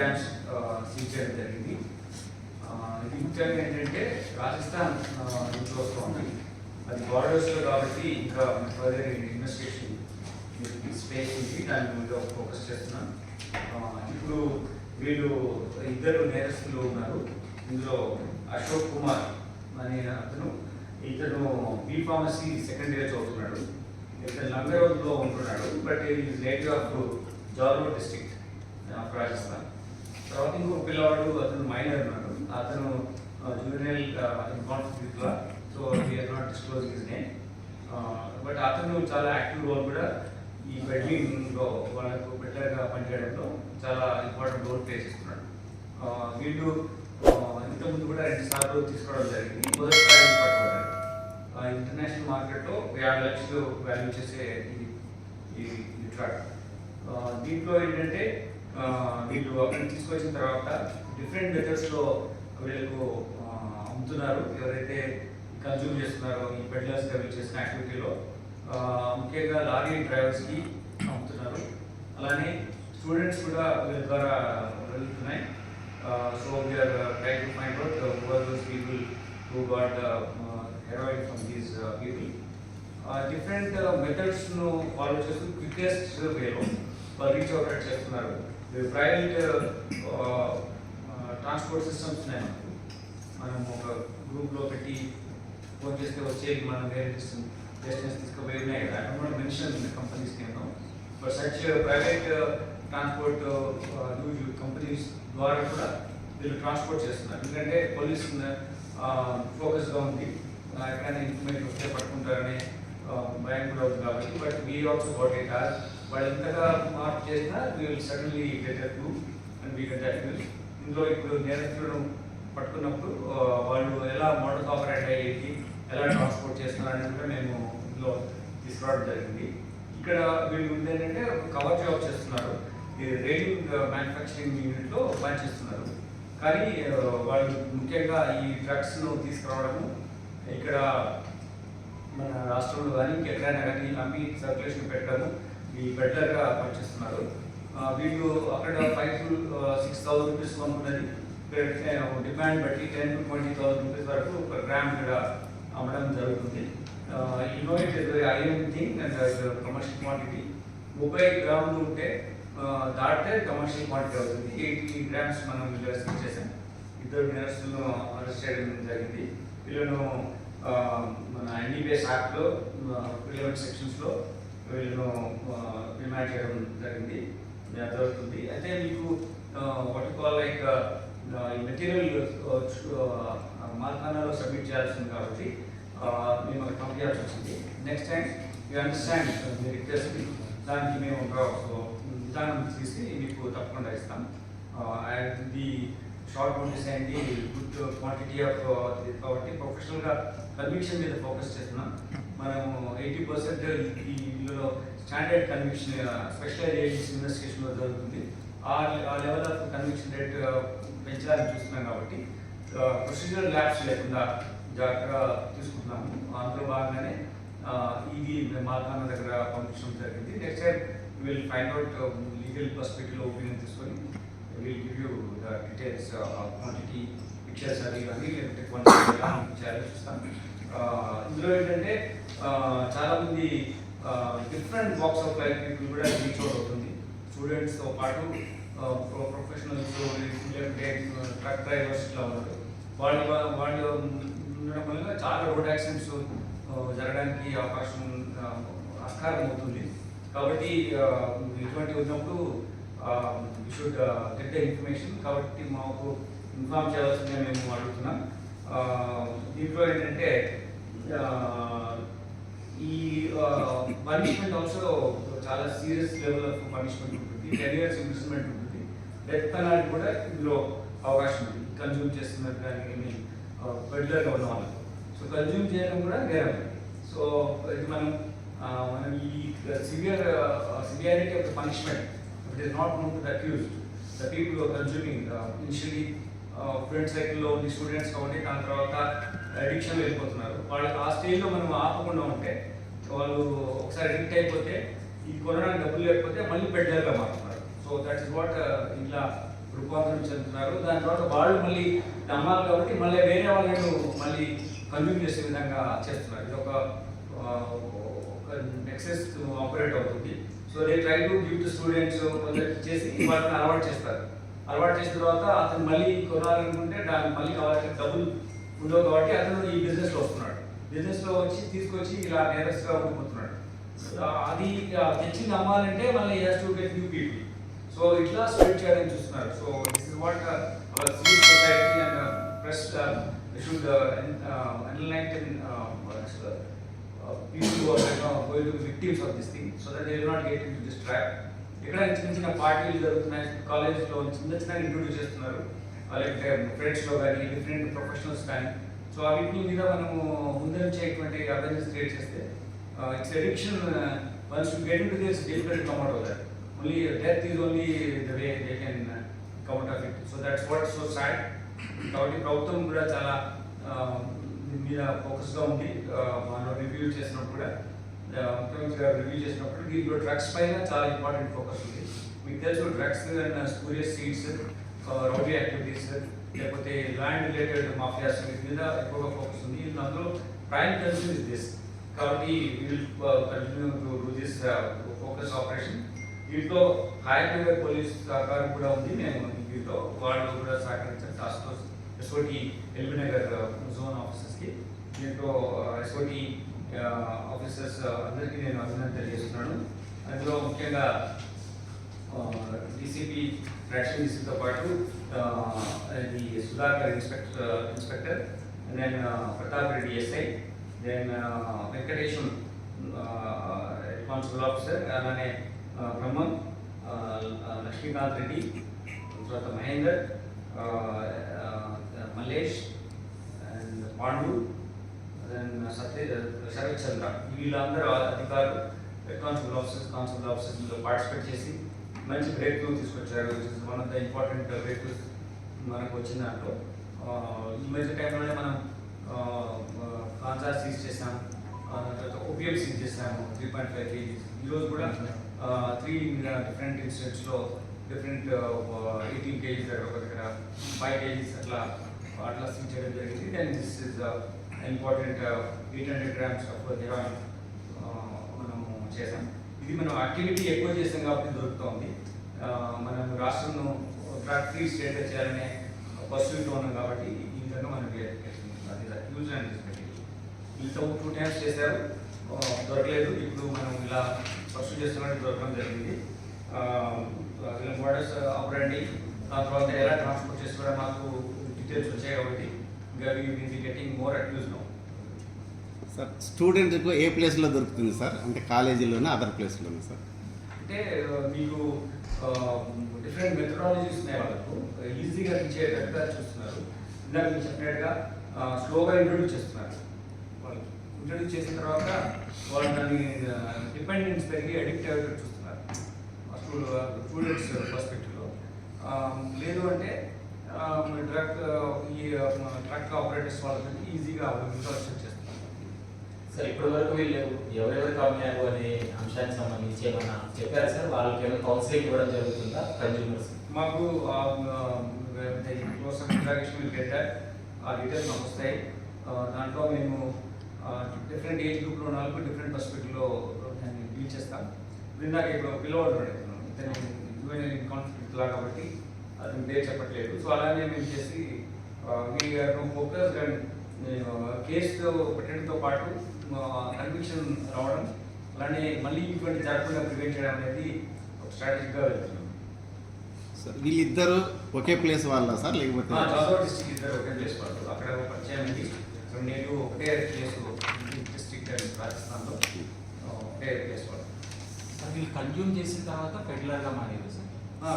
Eighty seize చేయడం జరిగింది. ఆ, ఇది ముఖ్యంగా ఏంటంటే రాజస్థాన్ ఇంట్లో నుంచి వస్తుంది అది బార్డర్స్లో కాబట్టి ఇంకా ఫర్దర్ ఇన్వెస్టిగేషన్ స్పేస్ ఉంది. దాని మీద ఫోకస్ చేస్తున్నాం. ఇప్పుడు వీళ్ళు ఇద్దరు నేరస్తులు ఉన్నారు. ఇందులో అశోక్ కుమార్ అనే అతను ఇతను బీ ఫార్మసీ సెకండ్ ఇయర్ చదువుతున్నాడు. ఇతను లంగరోడ్లో ఉంటున్నాడు బట్ ఈజ్ నేటివ్ ఆఫ్ జార్లో డిస్ట్రిక్ట్ ఆఫ్ రాజస్థాన్ తర్వాత ఇంకో పిల్లవాడు అతను మైనర్ ఉన్నాడు. అతను juvenile conflict so we're not disclose name but అతను చాలా యాక్టివ్ రోల్ కూడా ఈ బెడ్లింగ్లో వాళ్ళకు బెటర్గా పనిచేయడంలో చాలా ఇంపార్టెంట్ రోల్ ప్లే చేస్తున్నాడు. వీళ్ళు ఇంతకుముందు కూడా రెండు సార్లు తీసుకోవడం జరిగింది. మొదటిసారి పట్టుబడ్డారు ఇంటర్నేషనల్ మార్కెట్లో యాభై లక్షలు వాల్యూ చేసే ఈ ఈ ట్రాక్ దీంట్లో ఏంటంటే వీళ్ళు అక్కడ తీసుకొచ్చిన తర్వాత డిఫరెంట్ మెథడ్స్లో వీళ్ళకు అమ్ముతున్నారు. ఎవరైతే కన్జ్యూమ్ చేస్తున్నారో ఈ పెడ్లర్స్గా వీళ్ళు చేసిన యాక్టివిటీలో ముఖ్యంగా లారీ డ్రైవర్స్కి అమ్ముతున్నారు. అలానే స్టూడెంట్స్ కూడా వీళ్ళ ద్వారా వెళ్తున్నాయి. So we're try to find out who are those people who got heroin from these people different మెథడ్స్ను follow చేస్తూ క్వికెస్ట్ వేలో వాళ్ళు రీచ్ అవుట్ చేస్తున్నారు ప్రైవేట్ ట్రాన్స్పోర్ట్ సిస్టమ్స్ ఉన్నాయి మనకు. మనం ఒక గ్రూప్లో పెట్టి ఫోన్ చేస్తే వచ్చేది మనం వేరే డెస్టినేషన్ తీసుకుపోయి ఉన్నాయి కదా. అక్కడ కూడా మెన్షన్ కంపెనీస్ నేను but such private transport companies ద్వారా కూడా వీళ్ళు ట్రాన్స్పోర్ట్ చేస్తున్నారు. ఎందుకంటే పోలీస్ ఫోకస్గా ఉంది. ఎక్కడైనా ఇన్ఫర్మేషన్ వస్తే పట్టుకుంటారనే భయం కూడా ఉంది కాబట్టి. But we also got it or వాళ్ళు ఎంతగా మార్క్ చేసినా we will suddenly get to and we get at ఇందులో ఇప్పుడు నేరస్తులను పట్టుకున్నప్పుడు వాళ్ళు ఎలా మోడల్ ఆపరేట్ అయ్యేది ఎలా ట్రాన్స్పోర్ట్ చేస్తున్నారు అనేది కూడా మేము ఇందులో తీసుకురావడం జరిగింది. ఇక్కడ వీళ్ళు ఉంది ఏంటంటే కవర్ జాబ్ చేస్తున్నారు. ఈ రైలింగ్ మ్యానుఫ్యాక్చరింగ్ యూనిట్లో పనిచేస్తున్నారు కానీ వాళ్ళు ముఖ్యంగా ఈ డ్రగ్స్ను తీసుకురావడము ఇక్కడ మన రాష్ట్రంలో కానీ ఎక్కడైనా కానీ అమ్మి సర్క్యులేషన్ పెట్టడము ఈ బెటర్గా పనిచేస్తున్నారు. వీళ్ళు అక్కడ five to six thousand rupees కొనుక్కున్నది. Demand బట్టి ten to twenty thousand rupees వరకు ఒక గ్రామ్ ఇక్కడ అమ్మడం జరుగుతుంది. You know it is an thing and commercial quantity ముప్పై గ్రాములు ఉంటే దాటితే కమర్షియల్ క్వాంటిటీ అవుతుంది. ఎయిటీ గ్రామ్స్ మనం వీళ్ళు చేసాం. ఇద్దరు నేరస్తులను అరెస్ట్ చేయడం జరిగింది. వీళ్ళను మన ఎన్ఈబిఎస్ యాక్ట్లో రిలవెంట్ సెక్షన్స్లో వీళ్ళను రిమాండ్ చేయడం జరిగింది. జరుగుతుంది అయితే మీకు వాట్ కాల్ లైక్ ఈ మెటీరియల్ మార్కానాలో సబ్మిట్ చేయాల్సింది కాబట్టి మేము అది పంపించాల్సి వచ్చింది. నెక్స్ట్ టైం యూ అండర్స్టాండ్ మీ రిక్వెస్ట్ దానికి మేము ఒక విధానం తీసి మీకు తప్పకుండా ఇస్తాం. ది షార్ట్ నోటీస్ అయింది గుడ్ క్వాంటిటీ ఆఫ్ కాబట్టి ప్రొఫెషనల్గా కన్విక్షన్ మీద ఫోకస్ చేస్తున్నాం. మనము ఎయిటీ పర్సెంట్ ఈ ఇందులో స్టాండర్డ్ కన్విక్షన్ స్పెషలైజేషన్ ఇన్వెస్టిగేషన్లో జరుగుతుంది. ఆ ఆ లెవెల్ ఆఫ్ కన్విక్షన్ రేట్ పెంచాలని చూస్తున్నాం కాబట్టి ప్రొసీజర్ ల్యాబ్స్ లేకుండా జాగ్రత్తగా తీసుకుంటున్నాము. అందులో భాగంగానే ఇది మార్గాన దగ్గర పంపించడం జరిగింది. Next time will find out legal పర్స్పెక్టివ్లో opinion తీసుకొని will give you the details quantity pictures అవి ఇవన్నీ లేకపోతే క్వాంటిటీ చూస్తాం. ఇందులో ఏంటంటే చాలామంది different walks of life people కూడా రీచ్ అవుట్ అవుతుంది. స్టూడెంట్స్తో పాటు ప్రొఫెషనల్స్ లేకపోతే ట్రక్ డ్రైవర్స్ ఇట్లా ఉన్నారు. వాళ్ళు వాళ్ళు ఉండడం వల్ల చాలా రోడ్ యాక్సిడెంట్స్ జరగడానికి అవకాశం ఆస్కారం అవుతుంది. కాబట్టి ఆ, ఇటువంటి ఉన్నప్పుడు షుడ్ గెట్ ద ఇన్ఫర్మేషన్ కాబట్టి మాకు ఇన్ఫార్మ్ చేయాల్సిందే మేము అడుగుతున్నాం. దీంట్లో ఏంటంటే ఈ పనిష్మెంట్ ఆల్సో చాలా సీరియస్ లెవెల్ ఆఫ్ పనిష్మెంట్ ఉంటుంది. టెన్ ఇయర్స్ ఇంప్రిజన్మెంట్ ఉంటుంది. డెత్ పెనాల్టీ కూడా ఇందులో అవకాశం ఉంది. కన్జ్యూమ్ చేస్తున్నారు కానీ పెడ్లర్గా ఉన్న వాళ్ళకి. సో కన్జ్యూమ్ చేయడం కూడా నేరం. సో ఇది మనం మనం ఈ severe severity of the punishment it is not known to accused the people consuming initially friend సైకిల్లో ఉంది స్టూడెంట్స్ కాబట్టి దాని తర్వాత అడిక్షన్ వెళ్ళిపోతున్నారు. వాళ్ళకి ఆ స్టేజ్లో మనం ఆపకుండా ఉంటే వాళ్ళు ఒకసారి అడిక్ట్ అయిపోతే ఈ కొనడానికి డబ్బులు లేకపోతే మళ్ళీ బెడ్డర్గా మారుతున్నారు. సో దట్ ఇస్ వాట్ ఇలా రూపాంతరం చెందుతున్నారు. దాని తర్వాత వాళ్ళు మళ్ళీ నమ్మాలి కాబట్టి మళ్ళీ వేరే వాళ్ళను మళ్ళీ కన్వ్యూమ్ చేసే విధంగా చేస్తున్నారు. ఇది ఒక నెక్సెస్ ఆపరేట్ అవుతుంది. So they try to give to students చేసి వాళ్ళని అలవాటు చేస్తారు. అలవాటు చేసిన తర్వాత అతను మళ్ళీ కొనాలనుకుంటే దానికి మళ్ళీ కావాలంటే డబ్బులు ఉండవు కాబట్టి అతను ఈ బిజినెస్లో వస్తున్నాడు. బిజినెస్లో వచ్చి తీసుకొచ్చి ఇలా నేరస్గా ఉండిపోతున్నాడు. అది తెచ్చి నమ్మాలంటే మళ్ళీ has to get new people so ఇట్లా స్ప్రెడ్ చేయడానికి చూస్తున్నారు. So this is what our civil society and press should enlighten going to be victims of this thing so that they will not get into this trap. ఇక్కడ చిన్న చిన్న పార్టీలు జరుగుతున్నాయి. కాలేజ్లో చిన్న చిన్న ఇంట్రొడ్యూస్ చేస్తున్నారు. లైక్ ఫ్రెండ్స్లో కానీ డిఫరెంట్ ప్రొఫెషనల్స్ కానీ. సో ఆ వీటి మీద మనము ముందు అవేర్నెస్ క్రియేట్ చేస్తే it's addiction once to get into this difficult come out that. Only death is only the way they can come out of it so that's what so sad కాబట్టి ప్రభుత్వం కూడా చాలా దీని మీద ఫోకస్గా ఉంది. మనం రివ్యూ చేసినప్పుడు కూడా ముఖ్యమంత్రి గారు రివ్యూ చేసినప్పుడు దీంట్లో డ్రగ్స్ పైన చాలా ఇంపార్టెంట్ ఫోకస్ ఉంది. మీకు తెలుసు drugs and spurious seeds rowdy activities లేకపోతే ల్యాండ్ రిలేటెడ్ మాఫియాస్ వీటి మీద ఎక్కువగా ఫోకస్ ఉంది. అందులో ప్రైమ్ కన్సర్న్ ఇస్ దిస్. కాబట్టి will continue to do this focus operation దీంట్లో హైదరాబాద్ పోలీస్ సహకారం కూడా ఉంది. మేము దీంట్లో వాళ్ళు కూడా సహకరించారు. Task force SOT LB Nagar uh, zone ఆఫీసర్స్కి దీంట్లో uh, ఎస్ఓటి ఆఫీసర్స్ uh, అందరికీ నేను అభినందన తెలియజేస్తున్నాను. అందులో ముఖ్యంగా డీసీపీ రక్షణ డీసీతో పాటు ఆ, ఇది Sudhakar inspector inspector then Pratap Reddy SI then Venkatesham responsible officer అలానే ఆ, బ్రహ్మం ఆ, ఆ, లక్ష్మీకాంత్ రెడ్డి తర్వాత మహేందర్ ఆ, ఆ, మల్లేష్ అండ్ పాండు దెన్ సత్య శరత్ చంద్ర వీళ్ళందరూ అధికారులు constable officers constable officers participate చేసి మంచి బ్రేక్ త్రూ తీసుకొచ్చారు one of the important breakthroughs మనకు వచ్చిన దాంట్లో ఈ మధ్య టైంలోనే మనం కాన్సా సీజ్ చేసాం తర్వాత ఓపీఎం సీజ్ చేసాము త్రీ పాయింట్ ఫైవ్ కేజీస్ ఈరోజు కూడా త్రీ డిఫరెంట్ ఇన్స్టిట్యూట్స్లో డిఫరెంట్ ఎయిటీన్ కేజీస్ దగ్గర ఒక దగ్గర ఫైవ్ కేజీస్ అట్లా అట్లా సీజ్ చేయడం జరిగింది. And this is important eight hundred grams of heroin మనము చేసాం ఇది మనం యాక్టివిటీ ఎక్కువ చేసాం కాబట్టి దొరుకుతోంది. మనం రాష్ట్రంను డ్రగ్ ఫ్రీ స్టేట్ చేయాలనే పర్సూట్లో ఉన్నాం కాబట్టి ఈ విధంగా మనం అది యూజ్ అండ్ వీళ్ళతో టూ టైమ్స్ చేశారు. దొరకలేదు. ఇప్పుడు మనం ఇలా పర్సూ చేస్తున్నట్టు దొరకడం జరిగింది. బోర్డర్స్ వీళ్ళ మోడల్స్ దాని తర్వాత ఎలా ట్రాన్స్పోర్ట్ చేసి కూడా మాకు డీటెయిల్స్ వచ్చాయి కాబట్టి ఇంకా we getting more accused now sir స్టూడెంట్కు ఏ ప్లేస్లో దొరుకుతుంది సార్? అంటే కాలేజీలోనే అదర్ ప్లేస్లోనే సార్? అంటే మీకు డిఫరెంట్ మెథడాలజీస్ ఉన్నాయి వాళ్ళకు. ఈజీగా రీచ్ అయ్యేటట్టుగా చూస్తున్నారు. ఇందాక మీరు చెప్పినట్టుగా స్లోగా ఇంట్రొడ్యూస్ చేస్తున్నారు వాళ్ళు ఇంట్రొడ్యూస్ చేసిన తర్వాత వాళ్ళు దాన్ని డిపెండెన్స్ పెరిగి అడిక్ట్ అయ్యేటట్టు చూస్తున్నారు. స్టూడెంట్స్ పర్స్పెక్టివ్లో లేదు అంటే డ్రగ్ ఈ ట్రక్ ఆపరేటర్స్ వాళ్ళకి ఈజీగా అవైలబుల్గా సార్ ఇప్పటి వరకు వీళ్ళు ఎవరెవరు కమ్మారు అనే అంశానికి సంబంధించి ఏమన్నా చెప్పారు సార్? వాళ్ళకి ఏమైనా కౌన్సిలింగ్ ఇవ్వడం జరుగుతుందా? కన్జ్యూమర్స్ మాకు క్లోజ్ ఇంట్రాక్షన్ విల్ ఆ డీటెయిల్స్ మాకు వస్తాయి. దాంట్లో మేము డిఫరెంట్ ఏజ్ గ్రూప్లో ఉన్న వాళ్ళకు డిఫరెంట్ పర్స్పెక్టివ్లో దాన్ని డీల్ చేస్తాం. ఇందాక ఇప్పుడు పిల్లవాడు ఇతను. యూఎన్ కాన్ఫ్లిక్ట్ లా కాబట్టి అతను పేరు చెప్పట్లేదు. సో అలానే మేము చేసి ఫోకస్ అండ్ కేసు పెట్టడంతో పాటు కన్విక్షన్ రావడం అలానే మళ్ళీ ఇటువంటి జరగకుండా ప్రివెంట్ చేయడం అనేది ఒక స్ట్రాటజీగా వెళ్తున్నాం. సార్ వీళ్ళిద్దరు ఒకే ప్లేస్ వాళ్ళ సార్? లేకపోతే జాదవ్ డిస్ట్రిక్ట్ ఇద్దరు ఒకే ప్లేస్ వాళ్ళు. అక్కడ ఒక పరిచయం ఉంది. సో నేను ఒకటే ప్లేస్ డిస్ట్రిక్ట్ రాజస్థాన్లో ఒకటే ప్లేస్ వాళ్ళు. సార్ వీళ్ళు కన్జ్యూమ్ చేసిన తర్వాత పెడ్లర్గా మారేది సార్?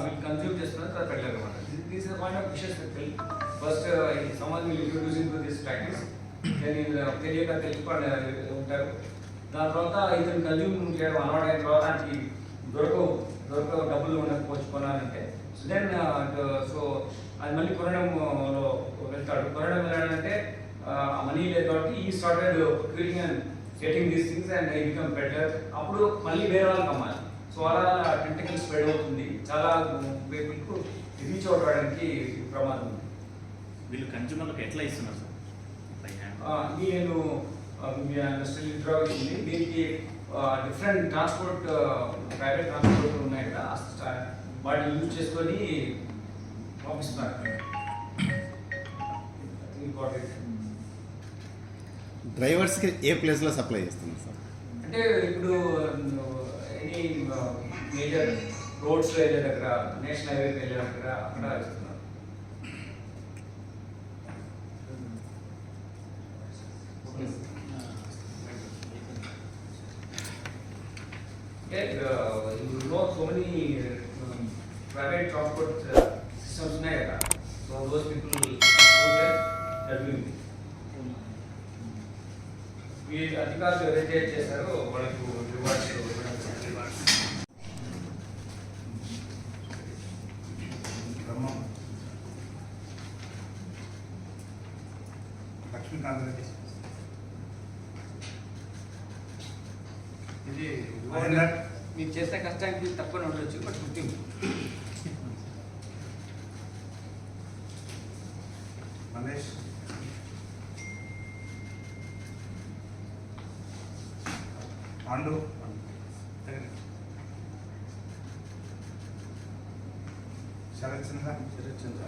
వీళ్ళు కన్జ్యూమ్ చేస్తున్నారు తర్వాత పెట్టలేదు అనమాట this is point of wishes first ఈ Samaj will introducing to this practice తెలియక తెలుసుకోండి ఉంటారు. దాని తర్వాత ఇతను కన్జ్యూమ్ చేయడం అలవాటు అయిన తర్వాత దానికి దొరకవు దొరకవు డబ్బులు ఉండకపోవచ్చు కొనాలంటే. సో దెన్ సో అది మళ్ళీ కొనడంలో వెళ్తాడు. కొనడం వెళ్ళాలంటే మనీ లేదు కాబట్టి ఈ started quitting and getting these things and I become better అప్పుడు మళ్ళీ వేరే వాళ్ళకి అమ్మాలి సో అలా టెంటికల్ స్ప్రెడ్ అవుతుంది. చాలా పీపుల్కు రీచ్ అవడానికి ప్రమాదం ఉంది. వీళ్ళు కన్జ్యూమర్లకు ఎట్లా ఇస్తున్నారు సార్? నేను ఉంది దీనికి డిఫరెంట్ ట్రాన్స్పోర్ట్ ప్రైవేట్ ట్రాన్స్పోర్ట్ ఉన్నాయి కదా వాటిని యూజ్ చేసుకొని పంపిస్తున్నారు ఇంపార్టెంట్ డ్రైవర్స్కి ఏ ప్లేస్లో సప్లై చేస్తున్నారు సార్ అంటే ఇప్పుడు ఎనీ మేజర్ రోడ్స్ వెళ్ళే దగ్గర నేషనల్ హైవేకి వెళ్ళే దగ్గర అక్కడ ఇస్తున్నారు అంటే you know so many private transport systems ఉన్నాయి కదా సో దోస్ పీపుల్ ఈ అధికారులు ఎవరైతే చేశారో వాళ్ళకు రివార్డ్స్ బ్రహ్మం. లక్ష్మీకాంత్ రెడ్డి ఇది మహేందర్. మీరు చేసే కష్టానికి తక్కువ ఉండొచ్చు బట్ గుర్తింపు. మహేష్. పాండు. శరత్ చంద్ర. శరత్ చంద్ర.